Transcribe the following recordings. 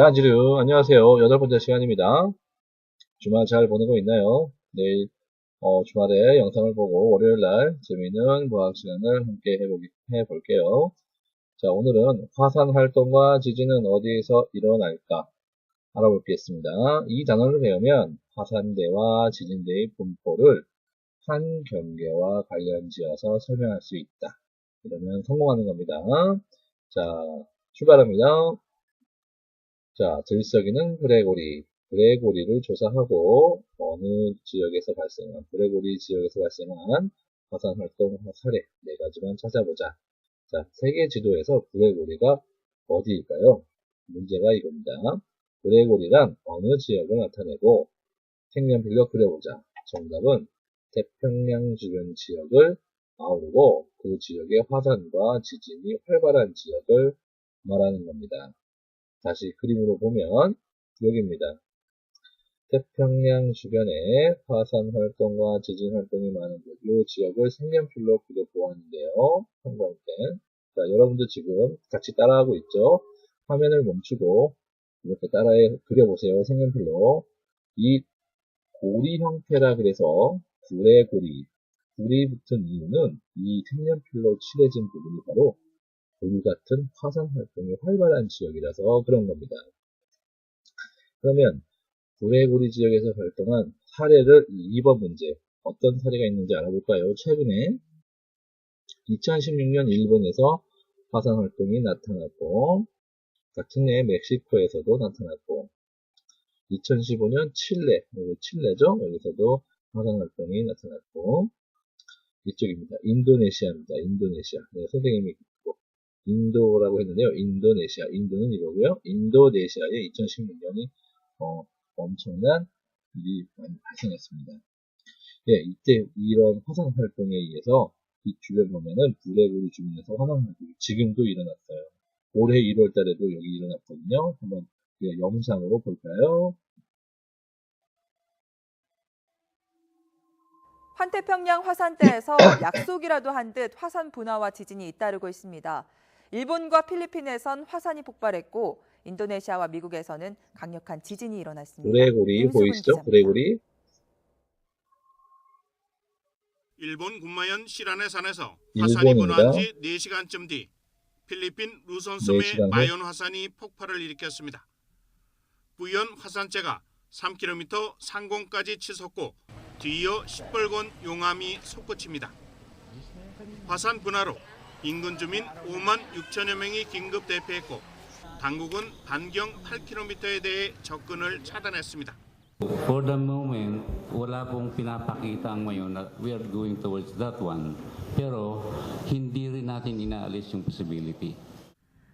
가지르 안녕하세요. 여덟 번째 시간입니다. 주말 잘 보내고 있나요? 내일 어, 주말에 영상을 보고 월요일날 재미있는 과학 시간을 함께 해보기, 해볼게요. 자 오늘은 화산 활동과 지진은 어디에서 일어날까 알아보겠습니다. 이 단어를 배우면 화산대와 지진대의 분포를 한 경계와 관련지어서 설명할 수 있다. 이러면 성공하는 겁니다. 자 출발합니다. 자, 들썩이는 브레고리. 브레고리를 조사하고 어느 지역에서 발생한, 브레고리 지역에서 발생한 화산 활동 사례 네 가지만 찾아보자. 자, 세계 지도에서 브레고리가 어디일까요? 문제가 이겁니다. 브레고리란 어느 지역을 나타내고 색연필로 그려보자. 정답은 태평양 주변 지역을 아우르고 그 지역의 화산과 지진이 활발한 지역을 말하는 겁니다. 다시 그림으로 보면 여기입니다. 태평양 주변에 화산 활동과 지진 활동이 많은 이 지역을 색연필로 그려 보았는데요. 때. 자, 여러분도 지금 같이 따라하고 있죠? 화면을 멈추고 이렇게 따라해 그려보세요. 색연필로. 이 고리 형태라 그래서 불의 고리, 불이 붙은 이유는 이 색연필로 칠해진 부분이 바로 우리 같은 화산 활동이 활발한 지역이라서 그런 겁니다. 그러면 구레구리 지역에서 발동한 사례를 2번 문제 어떤 사례가 있는지 알아볼까요? 최근에 2016년 일본에서 화산 활동이 나타났고 같은 해 멕시코에서도 나타났고 2015년 칠레, 여기 칠레죠? 여기서도 화산 활동이 나타났고 이쪽입니다. 인도네시아입니다. 인도네시아. 네, 선생님이 인도라고 했는데요. 인도네시아. 인도는 이거고요. 인도네시아에 2016년이 어, 엄청난 일이 많이 발생했습니다. 예, 이때 이런 화산 활동에 의해서 이 주변 보면은 블랙홀이 주변에서 화산 활동이 지금도 일어났어요. 올해 1월 달에도 여기 일어났거든요. 한번 예, 영상으로 볼까요? 환태평양 화산대에서 약속이라도 한 듯 화산 분화와 지진이 잇따르고 있습니다. 일본과 필리핀에선 화산이 폭발했고 인도네시아와 미국에서는 강력한 지진이 일어났습니다. 윤수근 보이시죠? 기자입니다. 브레고리 일본 군마현 시란의 산에서 화산이. 분화한 지 4시간쯤 뒤 필리핀 루손섬의 4시간 후? 마연 화산이 폭발을 일으켰습니다. 부연 화산재가 3km 상공까지 치솟고 뒤이어 시뻘건 용암이 솟구칩니다. 화산 분화로 인근 주민 5만 6천여 명이 긴급 대피했고 당국은 반경 8km에 대해 접근을 차단했습니다. For the moment, wala pong pinapakita ang ngayon na we are going towards that one. Pero hindi rin natin inaalis yung possibility.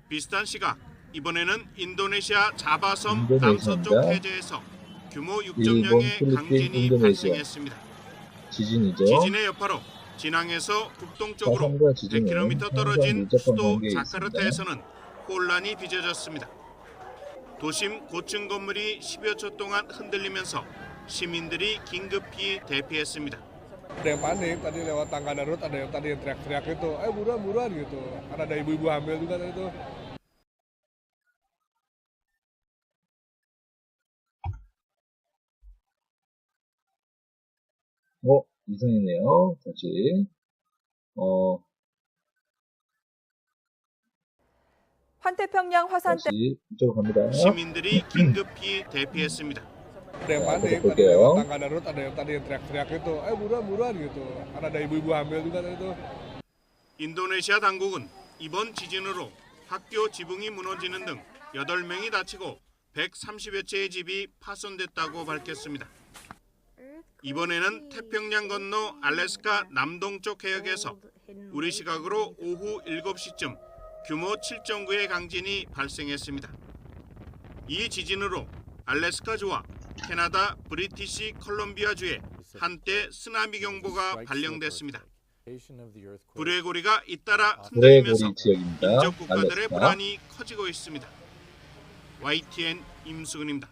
비슷한 시각 이번에는 인도네시아 자바섬. 남서쪽 해저에서 규모 일본, 6.0의 필리핀, 강진이 인도네시아. 발생했습니다. 지진이죠. 지진의 여파로 진앙에서 북동쪽으로 화산과 지진은 100km 떨어진 수도 자카르타에서는 혼란이 빚어졌습니다. 도심 고층 건물이 10여 초 동안 흔들리면서 시민들이 긴급히 대피했습니다. ada yang panik tadi lewat tangga darurat ada yang tadi yang teriak-teriak itu eh buruan buruan gitu karena ada ibu-ibu hamil juga tadi itu 어, 이상이네요. 다시. 어, 환태평양 화산대 다시 이쪽으로 갑니다. 시민들이 긴급히 대피했습니다. ada yang panik tadi Boleh, lewat ya. tangga darurat ada yang tadi yang teriak-teriak itu eh buruan buruan gitu karena ada ibu-ibu hamil juga tadi itu 인도네시아 당국은 이번 지진으로 학교 지붕이 무너지는 등 8명이 다치고 130여 채의 집이 파손됐다고 밝혔습니다. 이번에는 태평양 건너 알래스카 남동쪽 해역에서 우리 시각으로 오후 7시쯤 규모 7.9의 강진이 발생했습니다. 이 지진으로 알래스카주와 캐나다 브리티시 컬럼비아주에 한때 쓰나미 경보가 발령됐습니다. 브레고리가 잇따라 흔들리면서. 인접 국가들의. 불안이 커지고 있습니다. YTN 임수근입니다.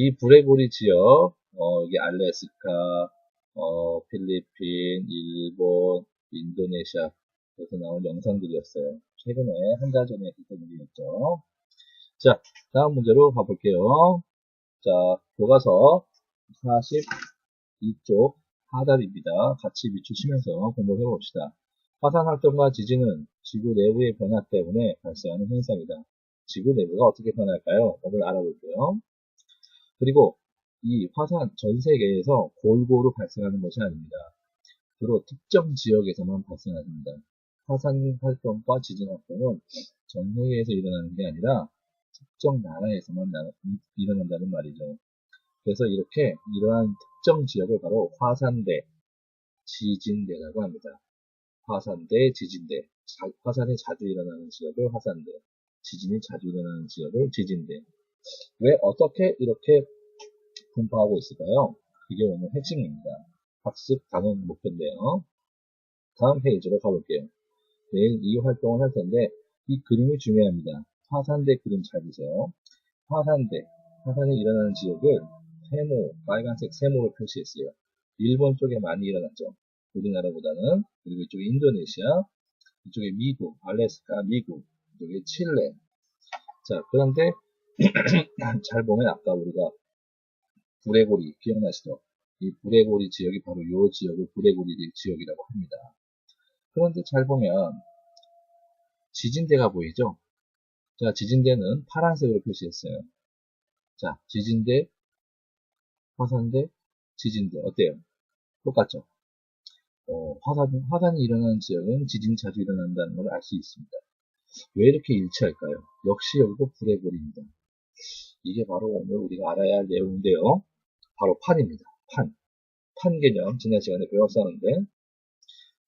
이 브레고리 지역, 어, 여기 알래스카, 어, 필리핀, 일본, 인도네시아, 그래서 나온 영상들이었어요. 최근에 한 달 전에 했던 일이었죠. 자, 다음 문제로 가볼게요. 자, 교과서 42쪽 하단입니다. 같이 비추시면서 공부를 해봅시다. 화산 활동과 지진은 지구 내부의 변화 때문에 발생하는 현상이다. 지구 내부가 어떻게 변할까요? 오늘 알아볼게요. 그리고 이 화산 전 세계에서 골고루 발생하는 것이 아닙니다. 주로 특정 지역에서만 발생합니다. 화산 활동과 지진 활동은 전 세계에서 일어나는 게 아니라 특정 나라에서만 나- 일어난다는 말이죠. 그래서 이렇게 이러한 특정 지역을 바로 화산대, 지진대라고 합니다. 화산대, 지진대. 자- 화산이 자주 일어나는 지역을 화산대, 지진이 자주 일어나는 지역을 지진대. 왜 어떻게 이렇게 분포하고 있을까요? 그게 오늘 핵심입니다. 학습 단원 목표인데요. 다음 페이지로 가볼게요. 내일 이 활동을 할 텐데 이 그림이 중요합니다. 화산대 그림 잘 보세요. 화산대, 화산이 일어나는 지역을 세모, 빨간색 세모로 표시했어요. 일본 쪽에 많이 일어났죠. 우리나라보다는. 그리고 이쪽에 인도네시아, 이쪽에 미국, 알래스카, 미국, 이쪽에 칠레. 자, 그런데 잘 보면 아까 우리가 부레고리 기억나시죠? 이 부레고리 지역이 바로 이 지역을 부레고리 지역이라고 합니다. 그런데 잘 보면 지진대가 보이죠? 자, 지진대는 파란색으로 표시했어요. 자, 지진대, 화산대, 지진대 어때요? 똑같죠? 어, 화산, 화산이 일어나는 지역은 지진이 자주 일어난다는 걸 알 수 있습니다. 왜 이렇게 일치할까요? 역시 여기도 불해버립니다. 이게 바로 오늘 우리가 알아야 할 내용인데요. 바로 판입니다. 판. 판 개념 지난 시간에 배웠었는데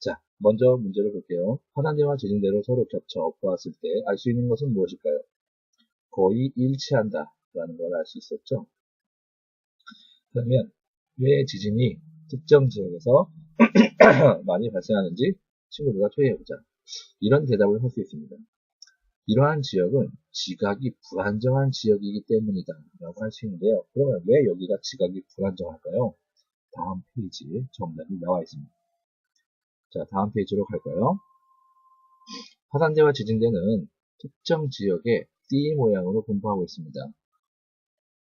자 먼저 문제를 볼게요. 화산재와 지진대를 서로 겹쳐 엎어왔을 때 알 수 있는 것은 무엇일까요? 거의 일치한다 라는 걸 알 수 있었죠. 그러면 왜 지진이 특정 지역에서 많이 발생하는지 친구들과 토의해보자. 이런 대답을 할 수 있습니다. 이러한 지역은 지각이 불안정한 지역이기 때문이다 라고 할 수 있는데요. 그러면 왜 여기가 지각이 불안정할까요? 다음 페이지에 정답이 나와 있습니다. 자, 다음 페이지로 갈까요? 화산재와 지진대는 특정 지역에 띠 모양으로 분포하고 있습니다.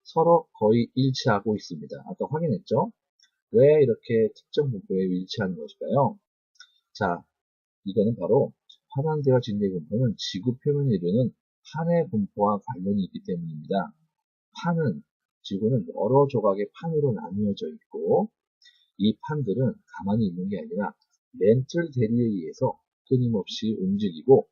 서로 거의 일치하고 있습니다. 아까 확인했죠? 왜 이렇게 특정 분포에 일치하는 것일까요? 자, 이거는 바로 화산재와 지진대 분포는 지구 표면에 이르는 판의 분포와 관련이 있기 때문입니다. 판은 지구는 여러 조각의 판으로 나뉘어져 있고 이 판들은 가만히 있는 게 아니라 멘틀 대리에 의해서 끊임없이 움직이고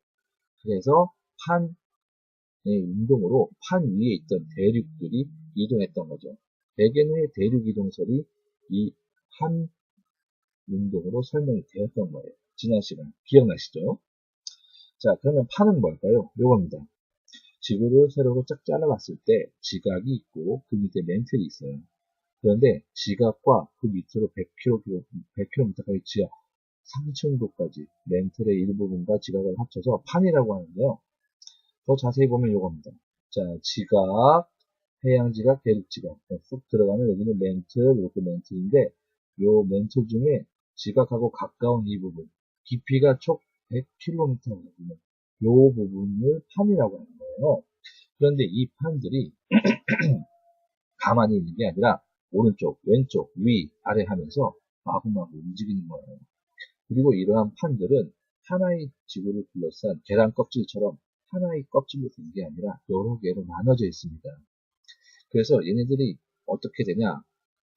그래서 판의 운동으로 판 위에 있던 대륙들이 이동했던 거죠. 대개의 대륙 이동설이 이 판 운동으로 설명이 되었던 거예요. 지난 시간 기억나시죠? 자 그러면 판은 뭘까요? 요겁니다. 지구를 세로로 쫙 잘라봤을 때 지각이 있고 그 밑에 멘틀이 있어요. 그런데 지각과 그 밑으로 100km, 100km까지 지하 3000도까지 멘틀의 일부분과 지각을 합쳐서 판이라고 하는데요. 더 자세히 보면 이겁니다. 자, 지각, 해양지각, 대륙지각 쑥 들어가면 여기는 멘틀, 이렇게 멘틀인데 요 멘틀 중에 지각하고 가까운 이 부분 깊이가 총 100km거든요. 요 부분을 판이라고 하는 거예요. 그런데 이 판들이 가만히 있는 게 아니라 오른쪽, 왼쪽, 위, 아래 하면서 마구마구 움직이는 거예요. 그리고 이러한 판들은 하나의 지구를 둘러싼 계란 껍질처럼 하나의 껍질로 된 게 아니라 여러 개로 나눠져 있습니다. 그래서 얘네들이 어떻게 되냐?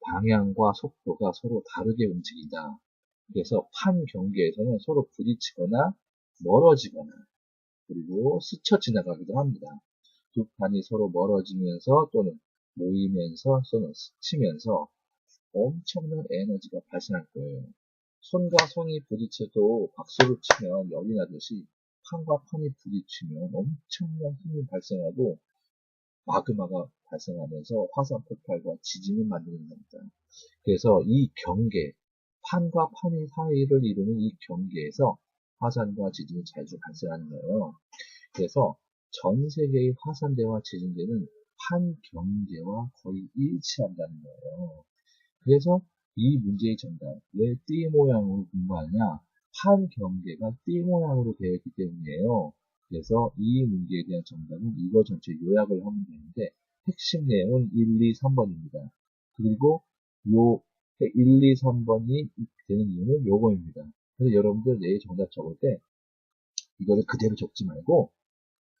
방향과 속도가 서로 다르게 움직인다. 그래서 판 경계에서는 서로 부딪히거나 멀어지거나 그리고 스쳐 지나가기도 합니다. 두 판이 서로 멀어지면서 또는 모이면서 또는 스치면서 엄청난 에너지가 발생할 거예요. 손과 손이 부딪혀도 박수를 치면 열이 나듯이 판과 판이 부딪히면 엄청난 힘이 발생하고 마그마가 발생하면서 화산 폭발과 지진을 만드는 겁니다. 그래서 이 경계, 판과 판의 사이를 이루는 이 경계에서 화산과 지진이 자주 발생하는 거예요. 그래서 전 세계의 화산대와 지진대는 판 경계와 거의 일치한다는 거예요. 그래서 이 문제의 정답, 왜 띠 모양으로 분포하느냐? 판 경계가 띠 모양으로 되어 있기 때문이에요. 그래서 이 문제에 대한 정답은 이거 전체 요약을 하면 되는데 핵심 내용은 1, 2, 3번입니다. 그리고 요 1, 2, 3번이 되는 이유는 요거입니다. 그래서 여러분들 내일 정답 적을 때 이거를 그대로 적지 말고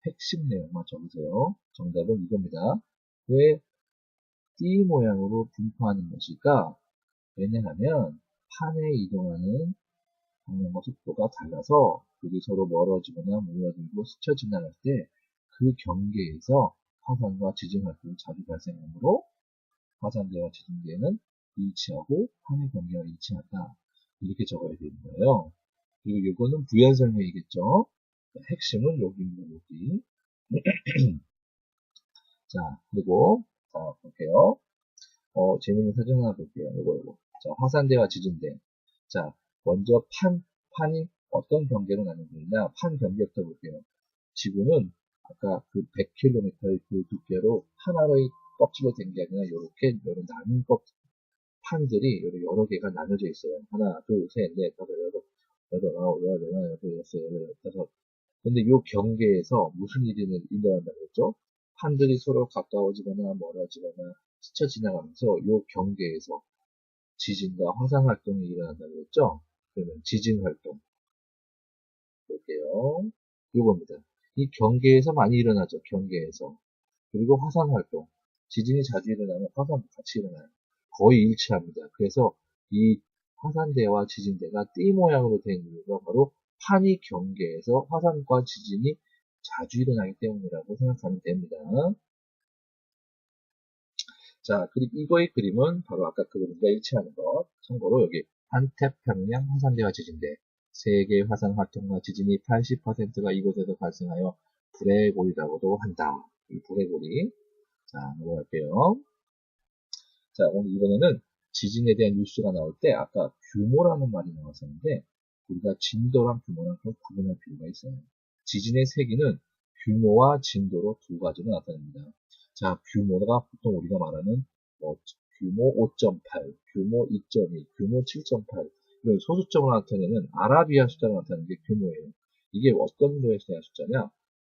핵심 내용만 적으세요. 정답은 이겁니다. 왜띠 모양으로 분포하는 것일까? 왜냐하면 판에 이동하는 방향과 속도가 달라서 그게 서로 멀어지거나 모여들고 스쳐 지나갈 때 그 경계에서 화산과 지진 활동이 자주 발생하므로 화산대와 지진대는 일치하고 판의 경계가 일치한다. 이렇게 적어야 되는 거예요. 그리고 이거는 부연 설명이겠죠. 핵심은 여기입니다, 여기. 자, 그리고, 자, 볼게요. 어, 재밌는 사진 하나 볼게요. 요거, 요거. 자, 화산대와 지진대. 자, 먼저 판, 판이 어떤 경계로 나뉘느냐. 판 경계부터 볼게요. 지구는 아까 그 100km의 그 두께로 하나의 껍질로 된 게 아니라 이렇게 여러 나눈 껍 판들이 여러, 개가 나눠져 있어요. 하나, 둘, 셋, 넷, 다섯, 여섯, 여덟, 아홉, 열, 열하나, 여덟, 여섯, 여덟, 다섯. 근데 이 경계에서 무슨 일이 일어난다고 했죠? 판들이 서로 가까워지거나 멀어지거나 스쳐 지나가면서 이 경계에서 지진과 화산 활동이 일어난다고 했죠? 그러면 지진 활동. 볼게요. 이겁니다. 이 경계에서 많이 일어나죠. 경계에서. 그리고 화산 활동. 지진이 자주 일어나면 화산도 같이 일어나요. 거의 일치합니다. 그래서 이 화산대와 지진대가 띠 모양으로 된 이유가 바로 판이 경계에서 화산과 지진이 자주 일어나기 때문이라고 생각하면 됩니다. 자, 그리고 이거의 그림은 바로 아까 그 그림과 일치하는 것. 참고로 여기 한태평양 화산대와 지진대. 세계 화산 활동과 지진이 80%가 이곳에서 발생하여 불의 고리라고도 한다. 이 불의 고리. 자, 넘어갈게요. 자, 오늘 이번에는 지진에 대한 뉴스가 나올 때 아까 규모라는 말이 나왔었는데 우리가 진도랑 규모랑 좀 구분할 필요가 있어요. 지진의 세기는 규모와 진도로 두 가지로 나타납니다. 자, 규모가 보통 우리가 말하는 뭐 규모 5.8, 규모 2.2, 규모 7.8 이런 소수점을 나타내는 아라비아 숫자를 나타내는 게 규모예요. 이게 어떤 거에 대한 숫자냐?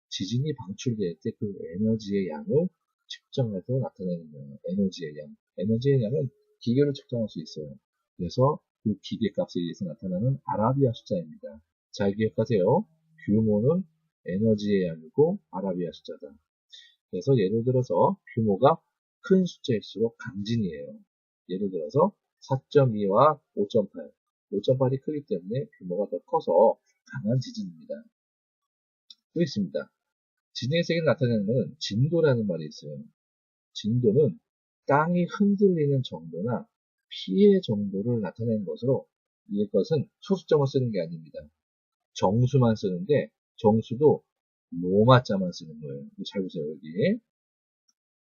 지진이 방출될 때 그 에너지의 양을 측정해서 나타내는 거예요. 에너지의 양. 에너지의 양은 기계로 측정할 수 있어요. 그래서 그 기계 값에 의해서 나타나는 아라비아 숫자입니다. 잘 기억하세요. 규모는 에너지의 양이고 아라비아 숫자다. 그래서 예를 들어서 규모가 큰 숫자일수록 강진이에요. 예를 들어서 4.2와 5.8. 5.8이 크기 때문에 규모가 더 커서 강한 지진입니다. 또 있습니다. 진의 세계를 나타내는 것은 진도라는 말이 있어요. 진도는 땅이 흔들리는 정도나 피해 정도를 나타내는 것으로 이것은 소수점을 쓰는 게 아닙니다. 정수만 쓰는데 정수도 로마자만 쓰는 거예요. 잘 보세요 여기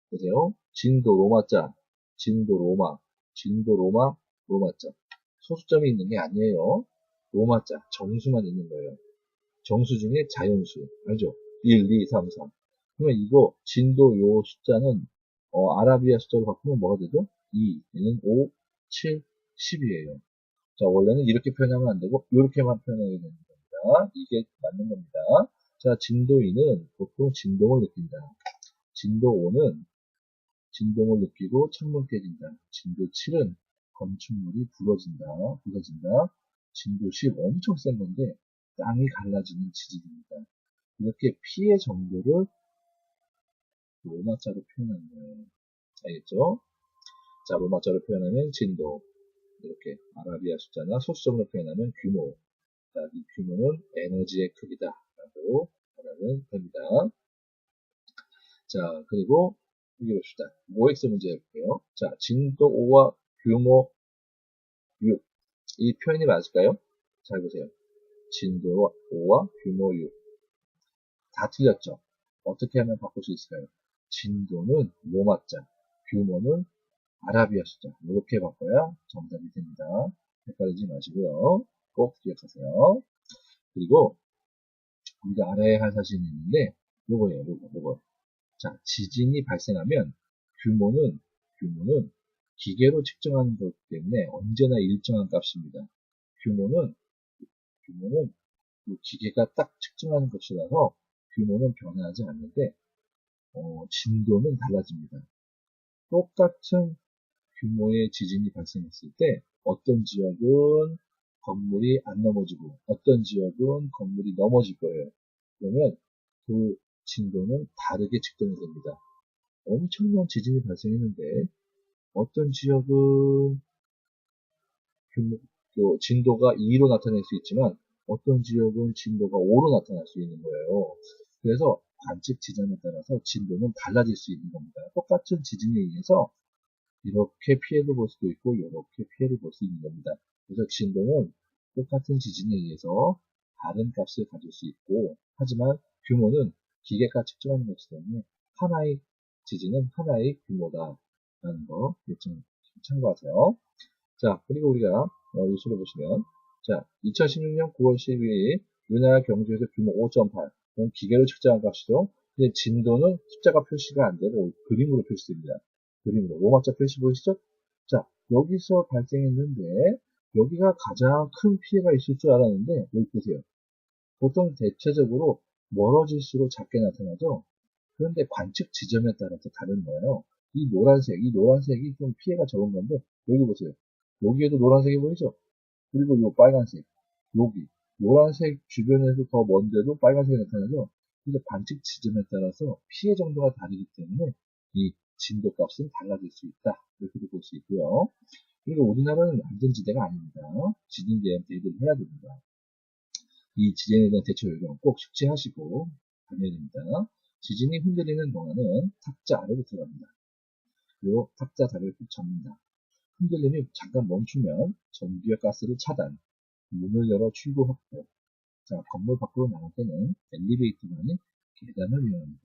보세요. 진도 로마자, 진도 로마, 진도 로마, 로마자 소수점이 있는 게 아니에요. 로마자 정수만 있는 거예요. 정수 중에 자연수 알죠? 1, 2, 3, 4 그러면 이거 진도 요 숫자는 어, 아라비아 숫자로 바꾸면 뭐가 되죠? 2, 얘는 5, 7, 10이에요. 자, 원래는 이렇게 표현하면 안 되고, 이렇게만 표현해야 되는 겁니다. 이게 맞는 겁니다. 자, 진도 2는 보통 진동을 느낀다. 진도 5는 진동을 느끼고 창문 깨진다. 진도 7은 건축물이 부러진다. 부서진다. 진도 10 엄청 센 건데, 땅이 갈라지는 지진입니다. 이렇게 피해 정도를 로마자로 표현하는. 알겠죠? 자, 로마자로 표현하면 진도. 이렇게 아라비아 숫자나 소수점으로 표현하면 규모. 자, 이 규모는 에너지의 크기다. 라고 말하면 됩니다. 자, 그리고 여기 봅시다. OX 문제 해볼게요. 자, 진도 5와 규모 6. 이 표현이 맞을까요? 잘 보세요. 진도 5와 규모 6. 다 틀렸죠? 어떻게 하면 바꿀 수 있을까요? 진도는 로마자, 규모는 아라비아 숫자 이렇게 바꿔야 정답이 됩니다. 헷갈리지 마시고요. 꼭 기억하세요. 그리고 우리가 알아야 할 사실이 있는데 요거예요. 요거, 요거. 자, 지진이 발생하면 규모는 규모는 기계로 측정하는 거기 때문에 언제나 일정한 값입니다. 규모는 규모는 이 기계가 딱 측정하는 것이라서 규모는 변하지 않는데 어, 진도는 달라집니다. 똑같은 규모의 지진이 발생했을 때 어떤 지역은 건물이 안 넘어지고 어떤 지역은 건물이 넘어질 거예요. 그러면 그 진도는 다르게 측정이 됩니다. 엄청난 지진이 발생했는데 어떤 지역은 규모, 그 진도가 2로 나타낼 수 있지만 어떤 지역은 진도가 5로 나타날 수 있는 거예요. 그래서 관측 지점에 따라서 진도는 달라질 수 있는 겁니다. 똑같은 지진에 의해서 이렇게 피해를 볼 수도 있고 이렇게 피해를 볼 수 있는 겁니다. 그래서 진도는 똑같은 지진에 의해서 다른 값을 가질 수 있고 하지만 규모는 기계가 측정하는 것이기 때문에 하나의 지진은 하나의 규모다라는 거좀 참고하세요. 자 그리고 우리가 어, 뉴스를 보시면 자 2016년 9월 12일 우리나라 경주에서 규모 5.8 그럼 기계로 측정한 값이죠. 근데 진도는 숫자가 표시가 안 되고 그림으로 표시됩니다. 그림으로 로마자 표시 보이시죠? 자 여기서 발생했는데 여기가 가장 큰 피해가 있을 줄 알았는데 여기 보세요. 보통 대체적으로 멀어질수록 작게 나타나죠. 그런데 관측 지점에 따라서 다른 거예요. 이 노란색, 이 노란색이 좀 피해가 적은 건데 여기 보세요. 여기에도 노란색이 보이죠? 그리고 이 빨간색, 여기 노란색 주변에서 더 먼데도 빨간색이 나타나죠. 그래서 관측 지점에 따라서 피해 정도가 다르기 때문에 이 진도 값은 달라질 수 있다. 이렇게 볼수 있고요. 그리고 우리나라는 안전지대가 아닙니다. 지진에 대한 대비를 해야 됩니다. 이 지진에 대한 대처 요령 꼭 숙지하시고 다녀야 됩니다. 지진이 흔들리는 동안은 탁자 아래로 들어갑니다. 그리고 탁자 다리를 꾹 잡는다. 흔들림이 잠깐 멈추면 전기와 가스를 차단, 문을 열어 출구 확보. 자, 건물 밖으로 나갈 때는 엘리베이터가 아닌 계단을 이용합니다.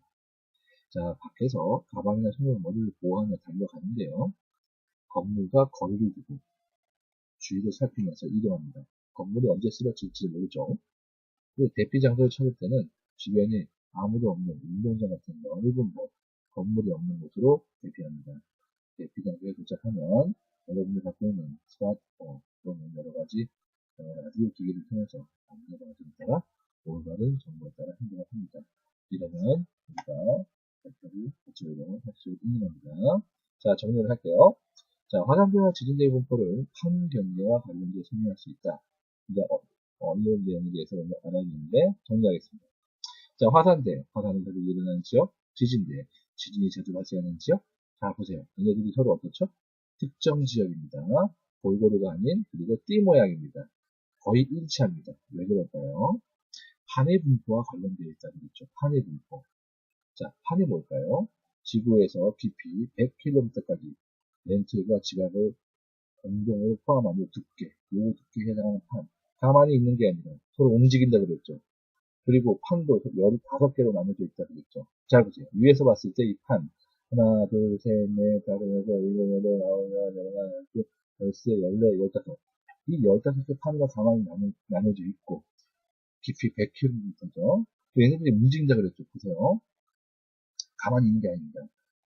자, 밖에서 가방이나 손으로 머리를 보호하며 달려가는데요. 건물과 거리를 두고 주위를 살피면서 이동합니다. 건물이 언제 쓰러질지 모르죠. 그리고 대피 장소를 찾을 때는 주변에 아무도 없는 운동장 같은 넓은 곳, 건물이 없는 곳으로 대피합니다. 대피 장소에 도착하면 여러분이 갖고 있는 스마트폰 또는 여러 가지 어, 라디오 기기를 통해서 방송에 따라 올바른 정보에 따라 행동을 합니다. 이러면 우리가 대표를 대처요령을 할 수 있는 겁니다. 자, 정리를 할게요. 자, 화산재와 지진대의 분포를 판경계와 관련되어 설명할 수 있다. 이제 어, 어려운 내용에 대해서 오늘 알아보는데 정리하겠습니다. 자, 화산대, 화산이 자주 일어나는 지역, 지진대, 지진이 자주 발생하는 지역. 자, 보세요. 얘네들이 서로 어떻죠? 특정 지역입니다. 골고루가 아닌 그리고 띠 모양입니다. 거의 일치합니다. 왜 그럴까요? 판의 분포와 관련되어 있다는 거죠. 판의 분포. 자, 판이 뭘까요? 지구에서 깊이 100km까지 렌트가 지각을 공동을 포함한 이 두께, 이 두께에 해당하는 판. 가만히 있는 게 아니라 서로 움직인다 그랬죠. 그리고 판도 15개로 나눠져 있다 그랬죠. 잘 보세요. 위에서 봤을 때 이 판. 하나, 둘, 셋, 넷, 다섯, 여섯, 일곱, 여덟, 아홉, 열, 열하나, 열둘, 열세, 열네, 열다섯. 이 열다섯 개 판과 가만히 나눠, 나눠 져 있고, 깊이 100km죠. 얘네들이 움직인다 그랬죠. 보세요. 가만히 있는 게 아닙니다.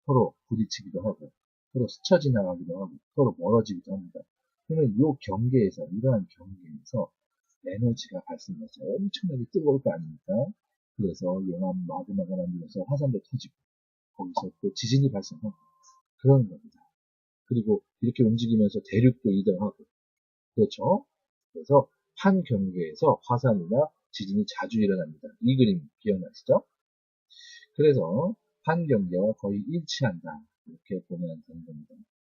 서로 부딪히기도 하고, 서로 스쳐 지나가기도 하고, 서로 멀어지기도 합니다. 그러면 이 경계에서, 이러한 경계에서 에너지가 발생해서 엄청나게 뜨거울 거 아닙니까? 그래서 영암 마그마가 만들어서 화산도 터지고, 거기서 또 지진이 발생하고, 그러는 겁니다. 그리고 이렇게 움직이면서 대륙도 이동하고, 그렇죠? 그래서 한 경계에서 화산이나 지진이 자주 일어납니다. 이 그림 기억나시죠? 그래서 한 경계와 거의 일치한다. 이렇게 보면 되는 겁니다.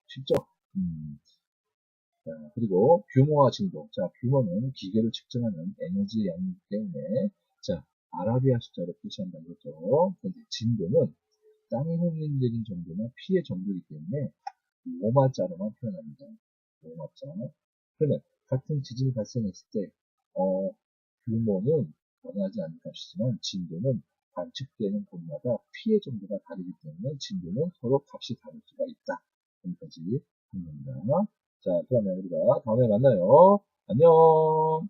쉽죠? 음. 자, 그리고 규모와 진도. 자, 규모는 기계로 측정하는 에너지 양이기 때문에, 자, 아라비아 숫자로 표시한다는 거죠. 진도는 땅에 흘린다는 정도나 피해 정도이기 때문에 오마자로만 표현합니다. 오마자. 그러면 같은 지진이 발생했을 때, 어, 규모는 변하지 않을 값이지만 진도는 관측되는 곳마다 피해 정도가 다르기 때문에 진도는 서로 값이 다를 수가 있다. 여기까지 본 겁니다. 자, 그러면 우리가 다음에 만나요. 안녕!